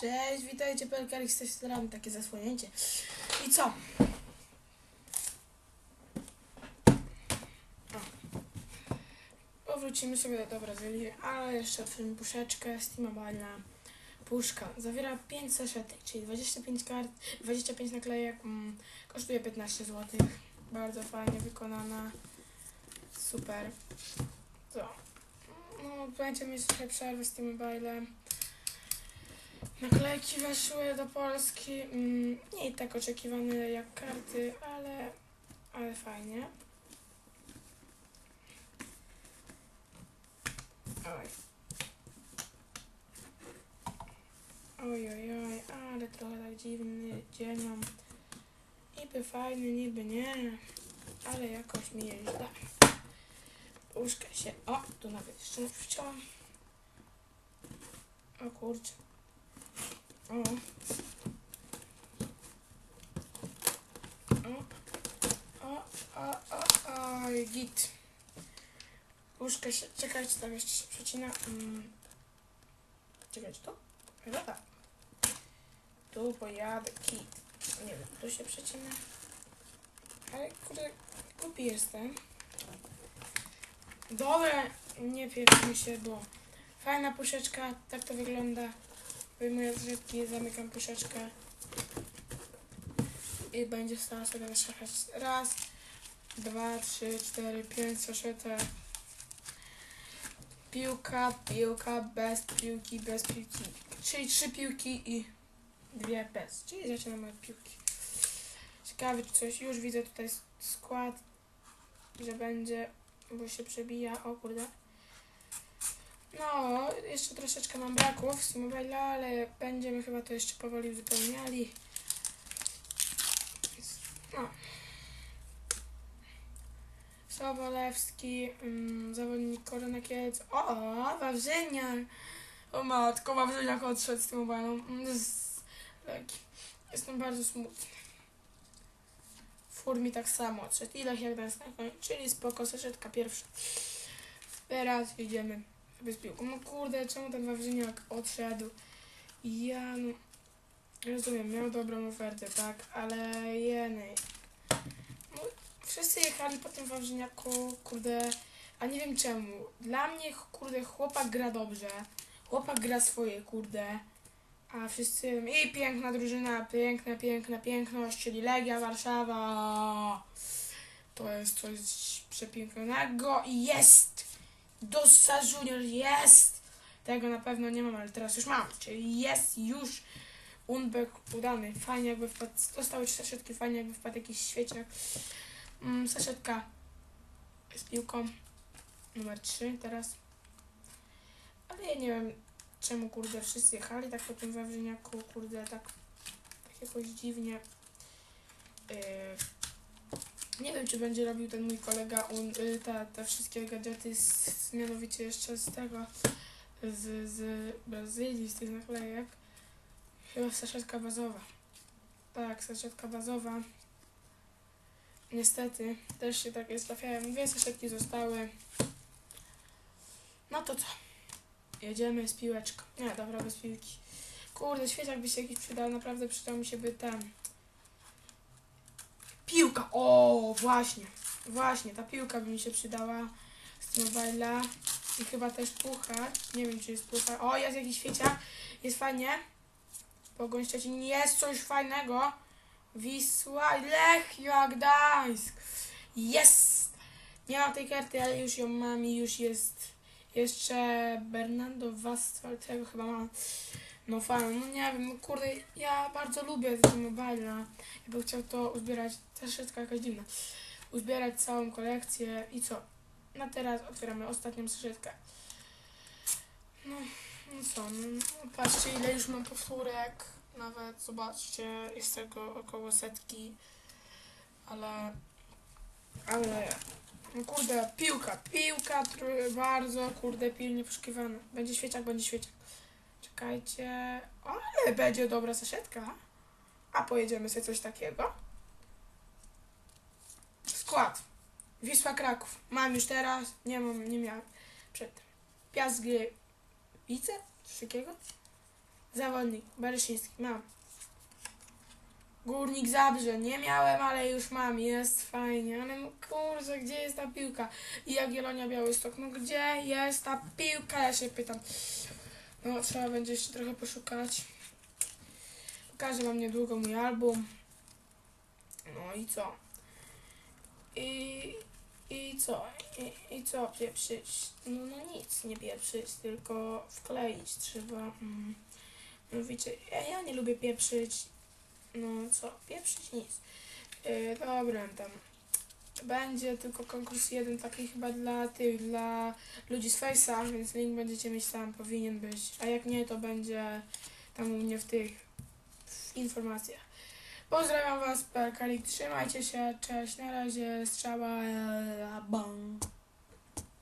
Cześć, witajcie, Pelkarik z tej strony, takie zasłonięcie. I co? O. Powrócimy sobie do Brazylii, ale jeszcze otworzymy puszeczkę Steamobile puszka. Zawiera 5 saszetek, czyli 25 kart, 25 naklejek, mm, kosztuje 15 zł. Bardzo fajnie wykonana. Super. Co? No, będziemy mieć trochę przerwy z Steamobile. Naklejki weszły do Polski. Mm, nie tak oczekiwane jak karty, ale, ale fajnie. Oj. Oj, oj, oj, ale trochę tak dziwny dzień mam. Niby fajny, niby nie, ale jakoś mi jest źle. Puszkę się. O, tu nawet jeszcze nie wciąłam. O kurczę. Git. Puszkę się, czekajcie, tam jeszcze się przecina. Mm. Czekajcie, tu? Chyba tak. Tu pojadę, kit. Nie wiem, tu się przecina. Ale kurde, głupi jestem. Dobra, nie pierdźmy się, bo fajna puszeczka, tak to wygląda. Wyjmuję z rzepki, zamykam puszeczkę i będzie stała sobie na. Raz, dwa, trzy, cztery, pięć saszetek. Piłka, piłka, bez piłki, bez piłki. Czyli trzy piłki i dwie bez. Czyli zaczynamy od piłki. Ciekawe czy coś. Już widzę tutaj skład, że będzie, bo się przebija. O kurde. No, jeszcze troszeczkę mam braków z mobile, ale będziemy chyba to jeszcze powoli uzupełniali. No. Sobolewski, mm, zawodnik Korona Kielc. O, o. O matko, Wawrzyniak odszedł z tym mobilem. Mm. Jestem bardzo smutny. Fur mi tak samo odszedł. Ile jak nas na koniec, czyli spoko, saszetka pierwsza. Teraz idziemy sobie. No kurde, czemu ten Wawrzyniak odszedł? Ja no... Rozumiem, miał dobrą ofertę, tak, ale jeny. No, wszyscy jechali po tym Wawrzyniaku, kurde, a nie wiem czemu. Dla mnie, kurde, chłopak gra dobrze. Chłopak gra swoje, kurde. A wszyscy, i piękna drużyna, piękna, piękna piękność, czyli Legia Warszawa. To jest coś przepięknego i jest! Dossa Junior jest! Tego na pewno nie mam, ale teraz już mam. Czyli jest już Unbek udany. Fajnie jakby wpadł. Dostały trzy saszetki, fajnie jakby wpadł jakiś świeciak. Mm, saszetka z piłką. Numer 3 teraz. Ale ja nie wiem czemu kurde wszyscy jechali tak po tym Wawrzyniaku, kurde tak, tak jakoś dziwnie. Yy, nie wiem, czy będzie robił ten mój kolega un, y, te, te wszystkie gadżety, z, mianowicie jeszcze z tego, z, z Brazylii, z tych naklejek. Chyba saszetka bazowa. Tak, saszetka bazowa. Niestety, też się takie trafiają. Dwie saszetki zostały. No to co? Jedziemy z piłeczką. Nie, dobra, bez piłki. Kurde, świeciak by się jakiś przydał, naprawdę przydał mi się by ten. Piłka! O, właśnie. Właśnie, ta piłka by mi się przydała z Mobile'a. I chyba też puchar. Nie wiem, czy jest puchar. O, jest jakiś świeciak. Jest fajnie. Pogoń Szczecin. Jest coś fajnego. Wisła, Lechia Gdańsk. Jest! Nie mam tej karty, ale już ją mam i już jest. Jeszcze Bernardo Wastfeld, tego chyba mam. No fajnie, no nie wiem, no kurde, ja bardzo lubię ten mobile. Ja bym chciał to uzbierać, troszeczkę jakaś dziwna. Uzbierać całą kolekcję i co? No teraz otwieramy ostatnią saszetkę. No, no co, no, no patrzcie ile już mam powtórek. Nawet zobaczcie, jest tego około setki. Ale, ale, no kurde, piłka, piłka bardzo, kurde, pilnie poszukiwana. Będzie świeciak, będzie świeciak. Czekajcie, ale będzie dobra saszetka. A pojedziemy sobie coś takiego. Skład. Wisła Kraków. Mam już teraz, nie mam, nie miałem przedtem. Piast Gliwice, coś takiego. Zawodnik, Bereszyński, mam. Górnik Zabrze, nie miałem, ale już mam, jest fajnie, ale no kurczę, gdzie jest ta piłka? I Jagiellonia Białystok, no gdzie jest ta piłka, ja się pytam. No, trzeba będzie jeszcze trochę poszukać. Pokażę wam niedługo mój album. No i co? I, i co? I, I co pieprzyć? No, no nic, nie pieprzyć, tylko wkleić trzeba. Mm. Mówicie, ja, ja nie lubię pieprzyć. No co, pieprzyć nic. Yy, dobra, tam będzie tylko konkurs jeden taki chyba dla tych, dla ludzi z Face'a, więc link będziecie mieć tam, powinien być. A jak nie, to będzie tam u mnie w tych w informacjach. Pozdrawiam Was, Perkalik, trzymajcie się, cześć, na razie, strzała, bang.